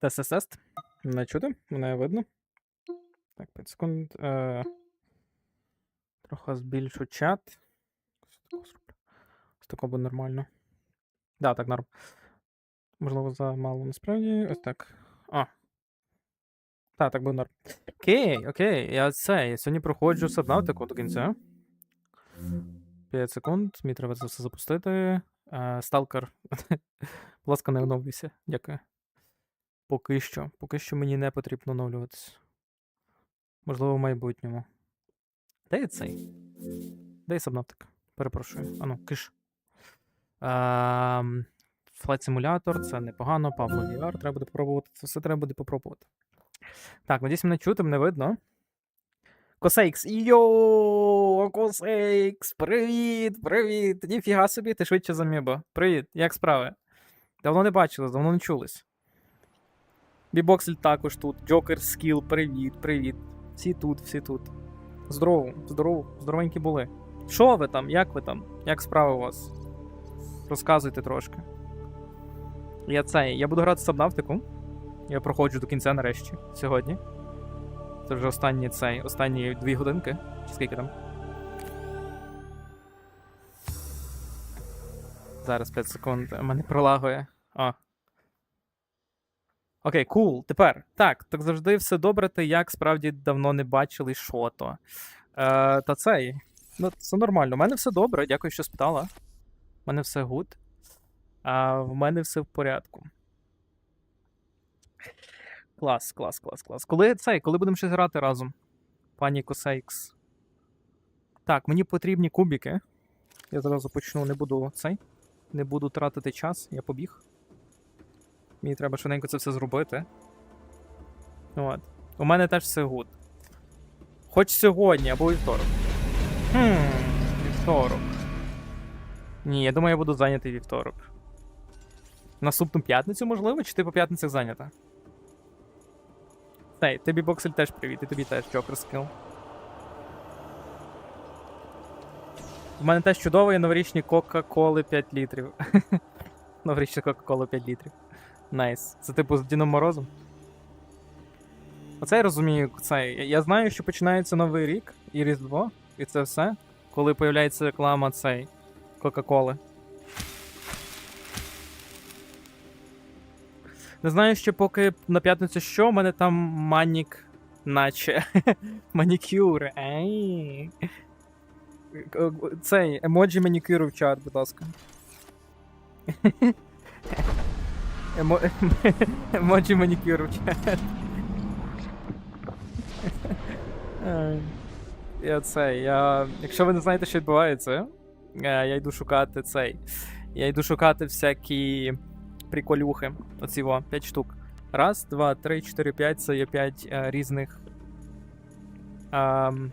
Тест-тест. Мене чути? Мене видно? Так, 5 секунд. Е... Трохи збільшу чат. Ось такого буде нормально. Да, так, норм. Можливо, замало насправді. Ось так. А. Так, так буде норм. Окей, окей. Я це. Я сьогодні проходжу сабнавтику до кінця. 5 секунд. Мені треба це все запустити. Е, Сталкер. Будь ласка, не оновлюйся. Дякую. Поки що. Поки що мені не потрібно оновлюватися. Можливо, в майбутньому. Де є цей? Де є сабнаптик? Перепрошую. Ану, киш. Ем, Flight Simulator, це непогано. Павло VR, треба буде попробувати. Це все треба буде попробувати. Так, надіюсь, мене чути, мене видно. Косейкс. Йоу, Косейкс! Привіт, привіт! Ніфіга собі, ти швидше за Міба. Привіт, як справи? Давно не бачили, давно не чулись. Бібоксель також тут. Джокер Скіл, привіт, привіт. Всі тут, всі тут. Здорово, здорово, здоровенькі були. Що ви там? Як ви там? Як справи у вас? Розказуйте трошки. Я цей. Я буду грати Сабнавтику. Я проходжу до кінця нарешті сьогодні. Це вже останні цей, останні дві годинки. Чи скільки там? Зараз 5 секунд. Мене пролагує. А. Окей, кул. Тепер. Так, так завжди все добре, ти як справді давно не бачили, що то. Е, та цей. Ну, це нормально. У мене все добре, дякую, що спитала. У мене все гуд. А в мене все в порядку. Клас, клас, клас, клас. Коли цей, коли будемо ще грати разом? Пані Косейкс. Так, мені потрібні кубики. Я зразу почну, не буду цей. Не буду тратити час, я побіг. Мені треба швиденько це все зробити. От. У мене теж все гуд. Хоч сьогодні або вівторок. Хм, вівторок. Ні, я думаю, я буду зайнятий вівторок. Наступну п'ятницю, можливо, чи ти по п'ятницях зайнята? Цей, тобі боксель теж привіт, і тобі теж Джокер скіл. У мене теж чудово є новорічні Кока-Коли 5 літрів. Новорічні Кока-Кола 5 літрів. Найс. Це типу з Діном Морозом. Оце я розумію. Це, я- знаю, що починається Новий рік і Різдво, і це все, коли появляється реклама цей Кока-Коли. Не знаю, ще поки на п'ятницю що, у мене там манік, наче. Манікюр. Ей. Цей емоджі манікюру в чат, будь ласка. Емо... Емоджі манікюру в чат. Ай. Я. Якщо ви не знаєте, що відбувається, е, я йду шукати цей. Я йду шукати всякі приколюхи. Оці во, 5 штук. Раз, два, три, чотири, п'ять. Це є 5 е, різних. ем,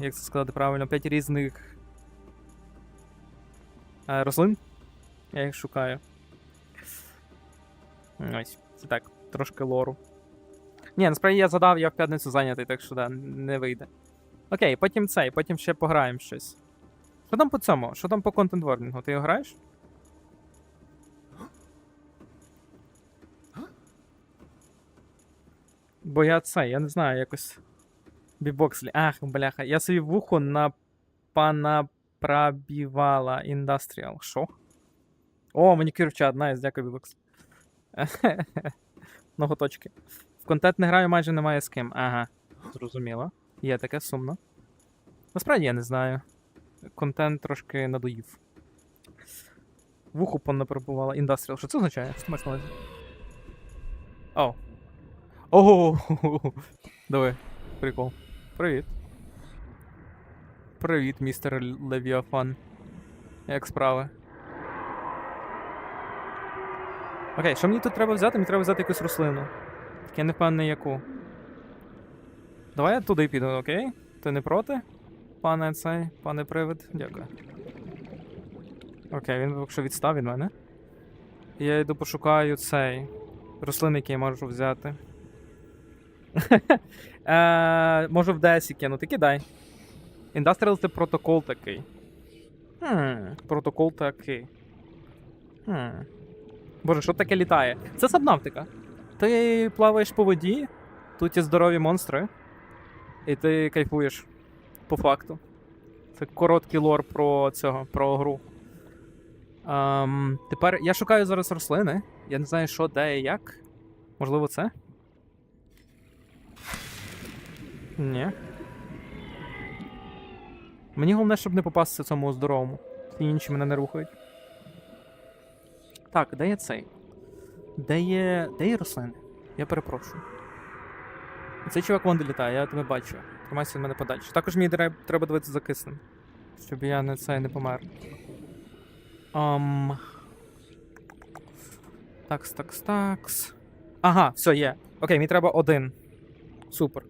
як це сказати правильно? 5 різних. е, рослин. Я їх шукаю. Ось, це так, трошки лору. Ні, насправді я задав, я в п'ятницю зайнятий, так що да, не вийде. Окей, потім цей, потім ще пограємо щось. Що там по цьому? Що там по контент-ворнінгу? Ти його граєш? Бо я це, я не знаю, якось. Бібокслі. Ах, бляха. Я собі вухо на панапрабівала індастріал. Що? О, манікюр в чат, найс, дякую, Бібокс. Ноготочки. В контент не граю майже немає з ким. Ага, зрозуміло. Є таке сумно. Насправді я не знаю. Контент трошки надоїв. Вухо понапробувала. Індастріал. Що це означає? Що ти маєш на увазі? О. Ого! Давай, прикол. Привіт. Привіт, містер Левіафан. Як справи? Окей, що мені тут треба взяти? Мені треба взяти якусь рослину. Так я не впевнений яку. Давай я туди піду, окей? Ти не проти? Пане цей, пане привид, дякую. Окей, він поки що відстав від мене. Я йду пошукаю цей. Рослини, які я можу взяти. е, можу в Десі кинути, кидай. Industrial це протокол такий. Хм, протокол такий. Хм. Боже, що таке літає? Це сабнавтика. Ти плаваєш по воді, тут є здорові монстри, і ти кайфуєш по факту. Це короткий лор про цього, про гру. Ем, тепер я шукаю зараз рослини. Я не знаю, що, де і як. Можливо, це? Ні. Мені головне, щоб не попастися цьому здоровому. І інші мене не рухають. Так, де є цей? Де є. Де є рослини? Я перепрошую. Цей чувак вон літає, я тебе бачу. Тримайся від мене подальше. Також мені треба, дивитися за киснем. Щоб я не цей не помер. Ам... Такс, такс, такс. Ага, все, є. Окей, мені треба один. Супер.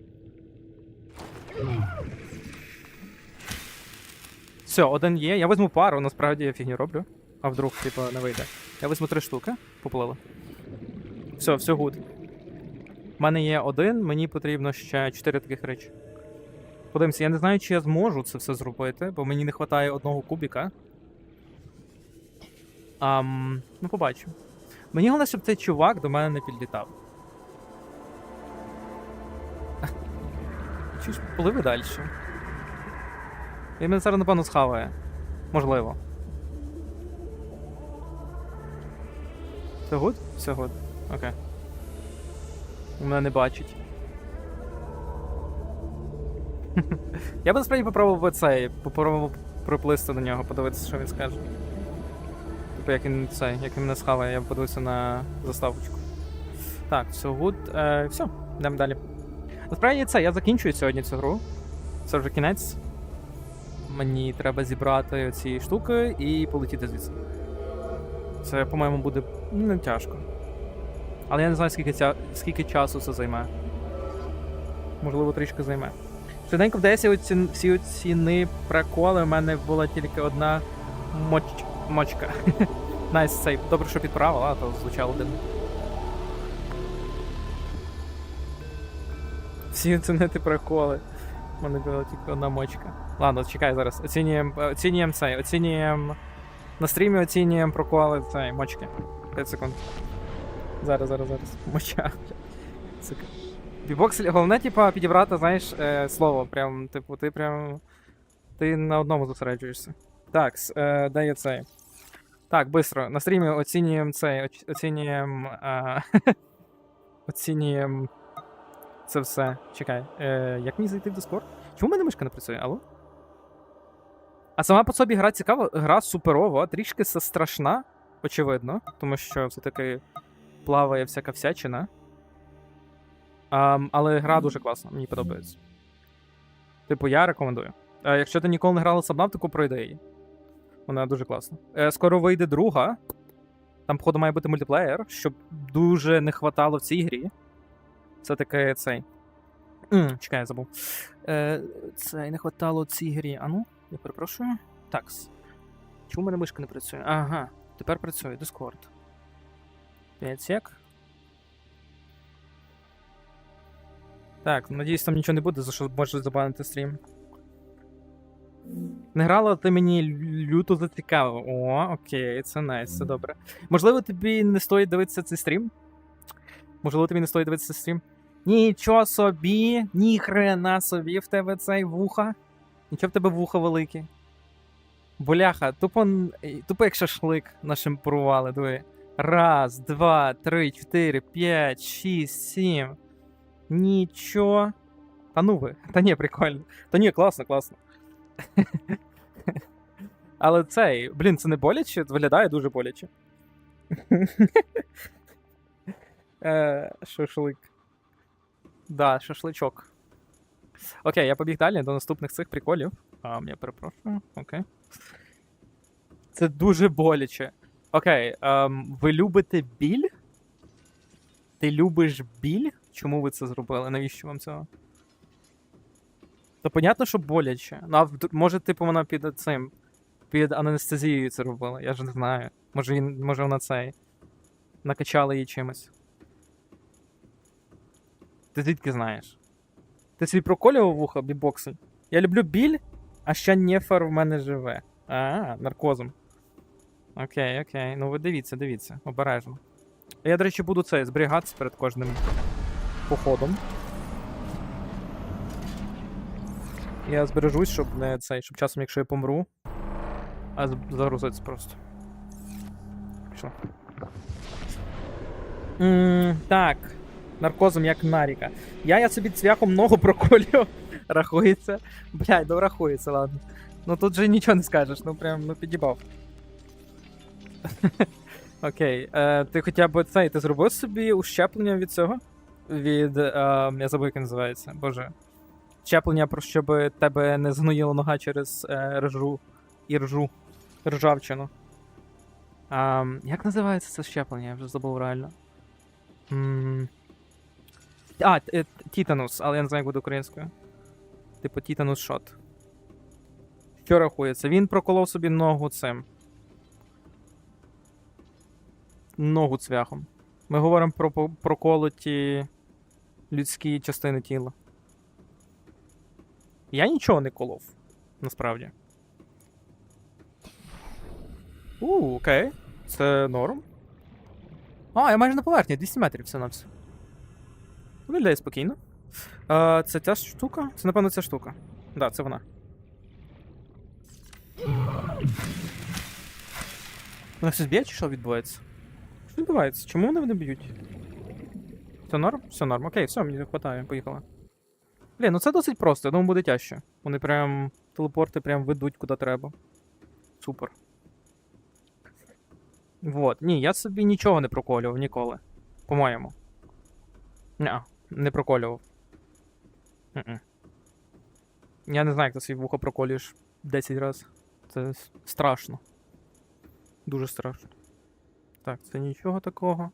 Все, один є. Я візьму пару, насправді я фігню роблю. А вдруг, типу, не вийде. Я візьму три штуки, поплили. Все, все гуд. У мене є один, мені потрібно ще чотири таких речі. Подивимося, я не знаю, чи я зможу це все зробити, бо мені не вистачає одного кубіка. Ам, ну, побачимо. Мені головне, щоб цей чувак до мене не підлітав. Чи ж пливи далі? Він мене зараз, напевно, схаває. Можливо. Все гуд? Все гуд. Окей. Мене не бачить. Я би насправді попробував цей, попробував приплисти до нього, подивитися, що він скаже. Типу, як він цей, як він мене схаває, я подивився на заставочку. Так, все гуд. Е, все, йдемо далі. Насправді це, я закінчую сьогодні цю гру. Це вже кінець. Мені треба зібрати ці штуки і полетіти звідси. Це, по-моєму, буде не тяжко. Але я не знаю, скільки, ця... скільки часу це займе. Можливо, трішки займе. Швиденько вдається оці... всі оціни приколи. У мене була тільки одна моч... мочка. Найс сейв. Добре, що підправила, а то звучало дивно. Всі оцінити приколи. У мене була тільки одна мочка. Ладно, чекай зараз. Оцінюємо оцінюємо цей. Оцінюємо. На стрімі оцінюємо проколи цей мочки. 5 секунд. Зараз, зараз, зараз. Моча. Бібокс, головне, типа, підібрати, знаєш, е, слово. Прям, типу, ти прям. Ти на одному зосереджуєшся. Так, е, де є цей? Так, быстро. На стрімі оцінюємо цей. Оцінюємо. Е, оцінюємо. Це все. Чекай. Е, як мені зайти в Discord? Чому в мене мишка не працює? Алло? А сама по собі гра цікава, гра суперова, трішки страшна, очевидно, тому що все-таки плаває всяка всячина. Ам, але гра дуже класна, мені подобається. Типу, я рекомендую. Е, якщо ти ніколи не грала Сабнавтику, пройди її. Вона дуже класна. Е, скоро вийде друга. Там, походу, має бути мультиплеєр, щоб дуже не хватало в цій грі. Це таке цей. Чекай, я забув. Е, це не хватало в цій грі. А ну, я перепрошую. Такс. Чому в мене мишка не працює? Ага, тепер працює Discord. 5 сек. Так, надіюсь, там нічого не буде, за що можеш забанити стрім. Не грала, ти мені лю- люто зацікавив. О, окей, це найс, це добре. Можливо, тобі не стоїть дивитися цей стрім? Можливо, тобі не стоїть дивитися стрім? Нічого собі, ні хрена собі в тебе цей вуха. Нічого в тебе вуха великі. Боляха, тупо, е, тупо як шашлик нашим порували, диви. Раз, два, три, чотири, п'ять, шість, сім. Нічого. Та ну ви. Та ні, прикольно. Та ні, класно, класно. Але цей, блін, це не боляче, виглядає дуже боляче. Е, Шашлик. Да, шашличок. Окей, я побіг далі до наступних цих приколів. А, я перепрошую. Окей. Це дуже боляче. Окей, ем, ви любите біль? Ти любиш біль? Чому ви це зробили? Навіщо вам цього? То понятно, що боляче. Ну, а може, типу, вона під цим. Під анестезією це робила, я ж не знаю. Може, він, може вона цей. Накачала її чимось. Ти звідки знаєш? Ти свій проколював вуха бібоксом? Я люблю біль, а ще нефер в мене живе. А, наркозом. Окей, окей. Ну ви дивіться, дивіться, обережно. Я, до речі, буду це зберігатися перед кожним походом. Я збережусь, щоб не цей, щоб часом, якщо я помру, а з- загрузитися просто. Пішло. М, так. Наркозом як наріка. Я, я собі цвяхом ногу проколював. Рахується. Блядь, ну рахується, ладно. Ну тут же нічого не скажеш, ну прям ну підібав. Окей. Е, ти хоча б цей, ти зробив собі ущеплення від цього? Від. Е, я забув, як називається. Боже. Щеплення, про щоб тебе не згноїла нога через е, ржу і ржу. Ржавчину. А, як називається це щеплення? Я вже забув реально. М, А, е, тітанус, але я не знаю, як буде українською. Типу тітанус шот. Що рахується? Він проколов собі ногу цим. Ногу цвяхом. Ми говоримо про проколоті людські частини тіла. Я нічого не колов, насправді. У, окей. Це норм. А, я майже на поверхні, 200 метрів все на все. Виглядає спокійно. А, це ця штука? Це, напевно, ця штука. Так, да, це вона. Вона щось б'є, чи що відбувається? Що відбувається? Чому вони мене б'ють? Все норм? Все норм. Окей, все, мені хватає, поїхала. Блін, ну це досить просто, я думаю, буде тяжче. Вони прям телепорти прям ведуть куди треба. Супер. Вот. Ні, я собі нічого не проколював ніколи. По-моєму. Ня, не проколював. Мгм. Я не знаю, як ти свій вухо проколюєш 10 разів. Це страшно. Дуже страшно. Так, це нічого такого.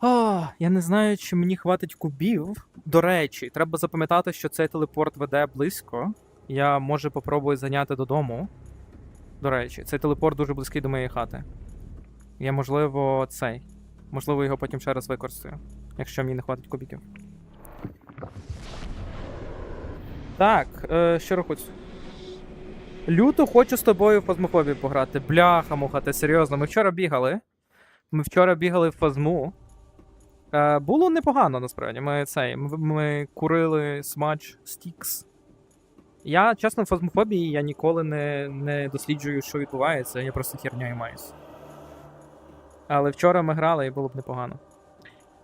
А, я не знаю, чи мені хватить кубів. До речі, треба запам'ятати, що цей телепорт веде близько. Я може попробую зайняти додому. До речі, цей телепорт дуже близький до моєї хати. Я, можливо, цей. Можливо, його потім ще раз використаю, якщо мені не хватить кубіків. Так, е, що рахується? Люто хочу з тобою в фазмофобію пограти. Бляха, муха, ти серйозно. Ми вчора бігали. Ми вчора бігали в фазму. Е, було непогано, насправді. Ми цей. Ми, ми курили смач стікс. Я, чесно, в фазмофобії я ніколи не, не досліджую, що відбувається, я просто херню маюсь. Але вчора ми грали і було б непогано.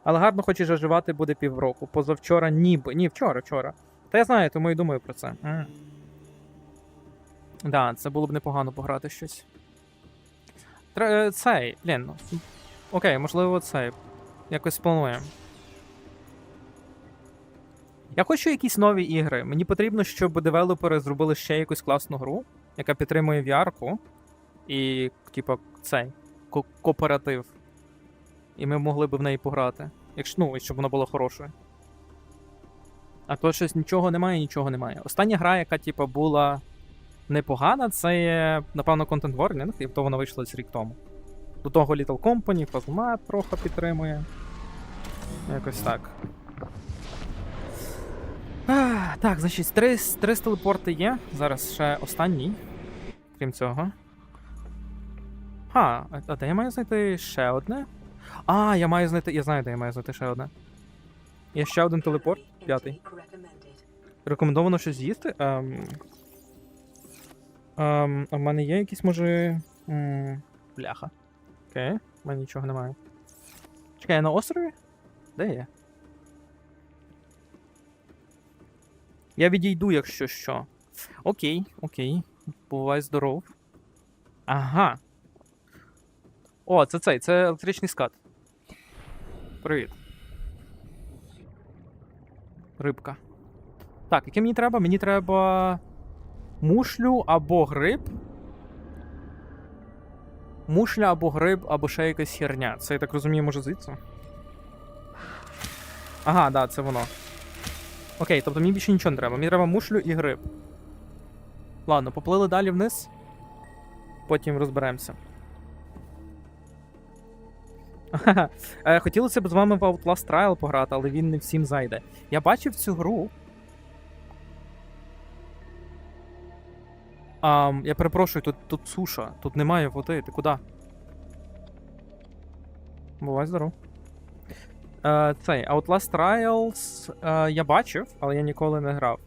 Але гарно хочеш оживати буде півроку. Позавчора ніби. Ні, вчора, вчора. Та я знаю, тому і думаю про це. М. Да, це було б непогано пограти щось. Е, Цей, блін. Окей, можливо, цей. Якось плануємо. Я хочу якісь нові ігри. Мені потрібно, щоб девелопери зробили ще якусь класну гру, яка підтримує VR-ку і, типа, цей кооператив. І ми могли б в неї пограти. Якщо, ну, і щоб вона була хорошою. А то щось нічого немає, нічого немає. Остання гра, яка, типа, була непогана, це напевно, Content Warning, і то вона вийшла рік тому. До того Little Company, Phasma трохи підтримує. Якось так. А, так, значить, три, три телепорти є. Зараз ще останній. Крім цього. А- а де я маю знайти ще одне? А, я маю знайти. Я знаю, де я маю знайти ще одне. Є ще один телепорт, п'ятий. Рекомендовано щось з'їсти? Ем... Ем, а в мене є якісь, може. Бляха. Окей, в мене нічого немає. Чекай, я на острові? Де я? Я відійду, якщо що. Окей, окей. Бувай здоров. Ага. О, це цей, це електричний скат. Привіт. Рибка. Так, яке мені треба? Мені треба. Мушлю або гриб. Мушля або гриб, або ще якась херня. Це я так розумію, може звідси? Ага, да, це воно. Окей, тобто мені більше нічого не треба. Мені треба мушлю і гриб. Ладно, поплили далі вниз. Потім розберемося. Е, Хотілося б з вами в Outlast Trial пограти, але він не всім зайде. Я бачив цю гру. А, я перепрошую, тут, тут суша, тут немає води, ти куди? Бувай здоров. Е, цей Outlast Trials е, я бачив, але я ніколи не грав.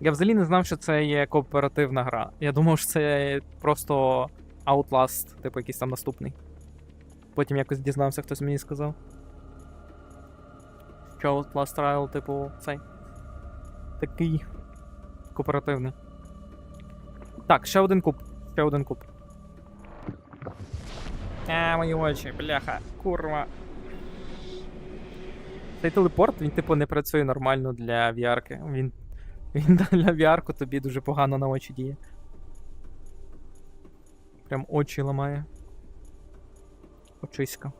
Я взагалі не знав, що це є кооперативна гра. Я думав, що це просто Outlast, типу якийсь там наступний. Потім якось дізнався, хтось мені сказав. Що Outlast Trial, типу, цей. Такий кооперативний. Так, ще один куб. Ще один куб. А, мої очі, бляха, курва. Цей телепорт, він, типу, не працює нормально для VR-ки. Він, він для VR-ку тобі дуже погано на очі діє. Прям очі ламає. Очиська.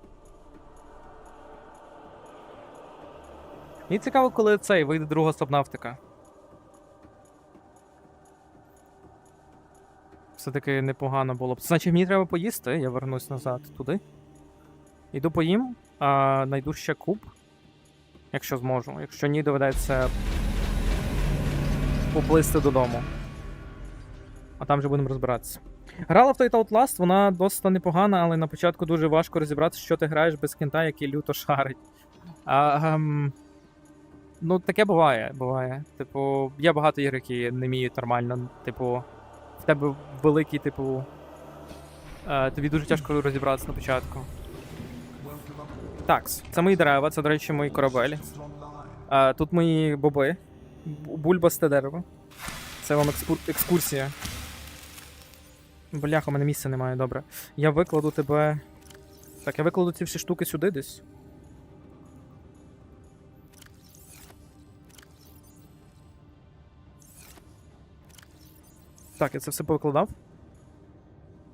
Мені цікаво, коли цей вийде друга сабнавтика. Все-таки непогано було б. Значить, мені треба поїсти, я вернусь назад туди. Іду поїм, а знайду ще куб. Якщо зможу. Якщо ні, доведеться поплисти додому. А там вже будемо розбиратися. Грала в той Outlast, вона досить непогана, але на початку дуже важко розібратися, що ти граєш без кінта, який люто шарить. А, ем, ну, таке буває, буває. Типу, є багато ігор, які не вміють нормально. Типу, в тебе великий, типу. Е, тобі дуже тяжко розібратися на початку. Так, це мої дерева, це, до речі, мої корабелі. Е, тут мої боби. Бу- Бульбасте дерево. Це вам екскурсія. Бляха, у мене місця немає, добре. Я викладу тебе. Так, я викладу ці всі штуки сюди десь. Так, я це все повикладав.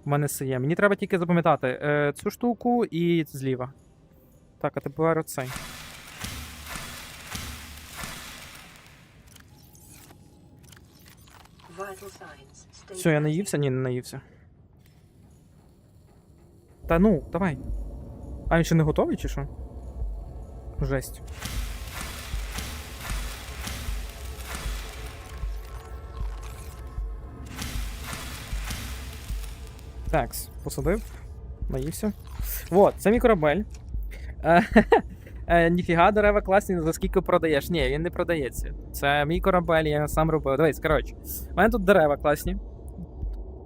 У мене все є. Мені треба тільки запам'ятати е, цю штуку і зліва. Так, а тепер оцей. Все, я наївся? Ні, не наївся. Та ну, давай. А він ще не готовий чи що? Жесть. Такс, посадив. Наївся. Вот, це мій корабель. Е, Ніфіга, дерева класні, за скільки продаєш? Ні, він не продається. Це мій корабель, я сам робив. Дивись, коротше. У мене тут дерева класні.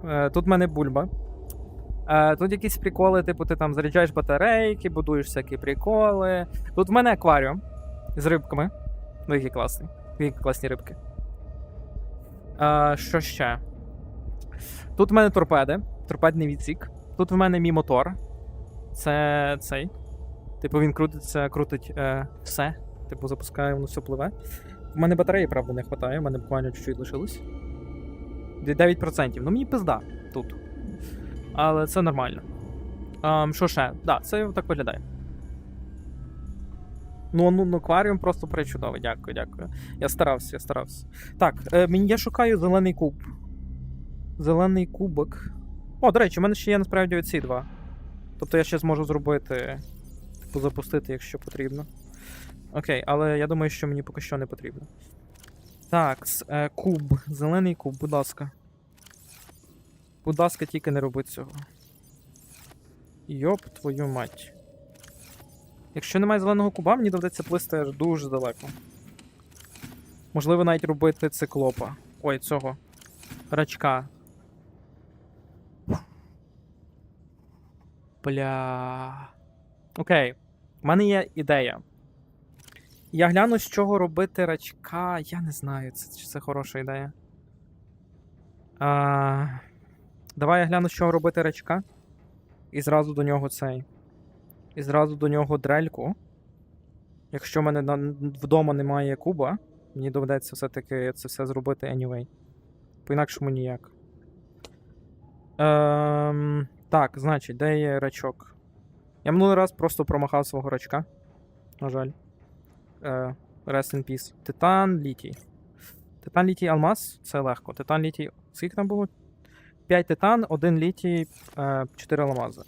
Е, Тут в мене бульба. Е, Тут якісь приколи, типу, ти там заряджаєш батарейки, будуєш всякі приколи. Тут в мене акваріум з рибками. Ну, які класні. Які класні рибки. Що ще? Тут в мене торпеди, торпедний відсік. Тут в мене мій мотор. Це цей. Типу він крутиться, крутить е, все. Типу запускає, воно все пливе. В мене батареї, правда, не вистачає, в мене буквально чуть-чуть лишилось. 9%. Ну мені пизда тут. Але це нормально. Ем, що ще? Да, це так виглядає. Ну, ну, ну, акваріум просто причудовий, дякую, дякую. Я старався, я старався. Так, е, мені- я шукаю зелений куб. Зелений кубок. О, до речі, у мене ще є насправді оці два. Тобто я ще зможу зробити. Запустити, якщо потрібно. Окей, але я думаю, що мені поки що не потрібно. Так, е, куб. Зелений куб, будь ласка. Будь ласка, тільки не роби цього. Йоп, твою мать. Якщо немає зеленого куба, мені доведеться плисти аж дуже далеко. Можливо, навіть робити циклопа. Ой, цього. Рачка. Бля. Окей. У мене є ідея. Я гляну, з чого робити рачка. Я не знаю, це, чи це хороша ідея. А, давай я гляну, з чого робити рачка. І зразу до нього цей. І зразу до нього дрельку. Якщо в мене на, вдома немає куба, мені доведеться все-таки це все зробити anyway. По-інакшому ніяк. Ем, так, значить, де є рачок? Я минулий раз просто промахав свого рачка. На жаль. Е, rest in peace. Титан, літій. Титан, літій, алмаз це легко. Титан, літій. Скільки там було? 5 титан, 1 літій, е, 4 алмази.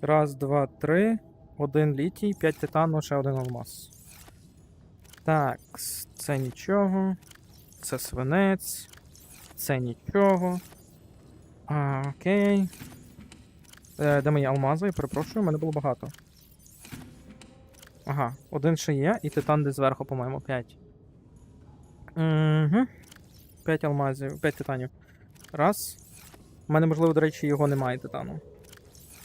Раз, два, три. Один літій, 5 титану, ще один алмаз. Так, це нічого. Це свинець. Це нічого. А, окей. Е, де мої алмази? Я перепрошую, мене було багато. Ага, один ще є, і титан десь зверху, по-моєму, 5. Угу. 5 алмазів, 5 титанів. Раз. У мене, можливо, до речі, його немає титану.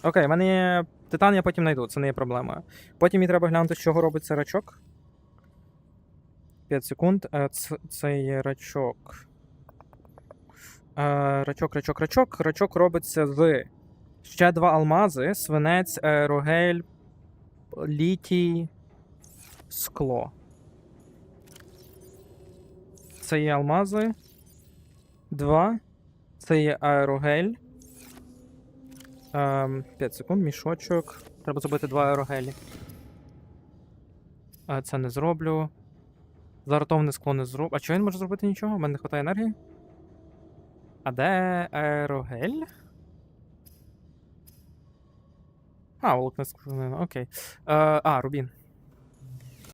Окей, в мене є. Титан я потім знайду, це не є проблемою. Потім мені треба глянути, з чого робиться рачок. 5 секунд. Е, Це, це рачок. Е, Рачок, рачок, рачок. Рачок робиться з ще два алмази, свинець, е, рогель, літій, скло. Це є алмази. Два. Це є аерогель. Ем, 5 секунд, мішочок. Треба зробити два аерогелі. Е, Це не зроблю. Загартоване скло не зроблю. А чого він може зробити нічого? У мене не вистачає енергії. А де аерогель? А, волокна склонина, окей. Е, а, рубін.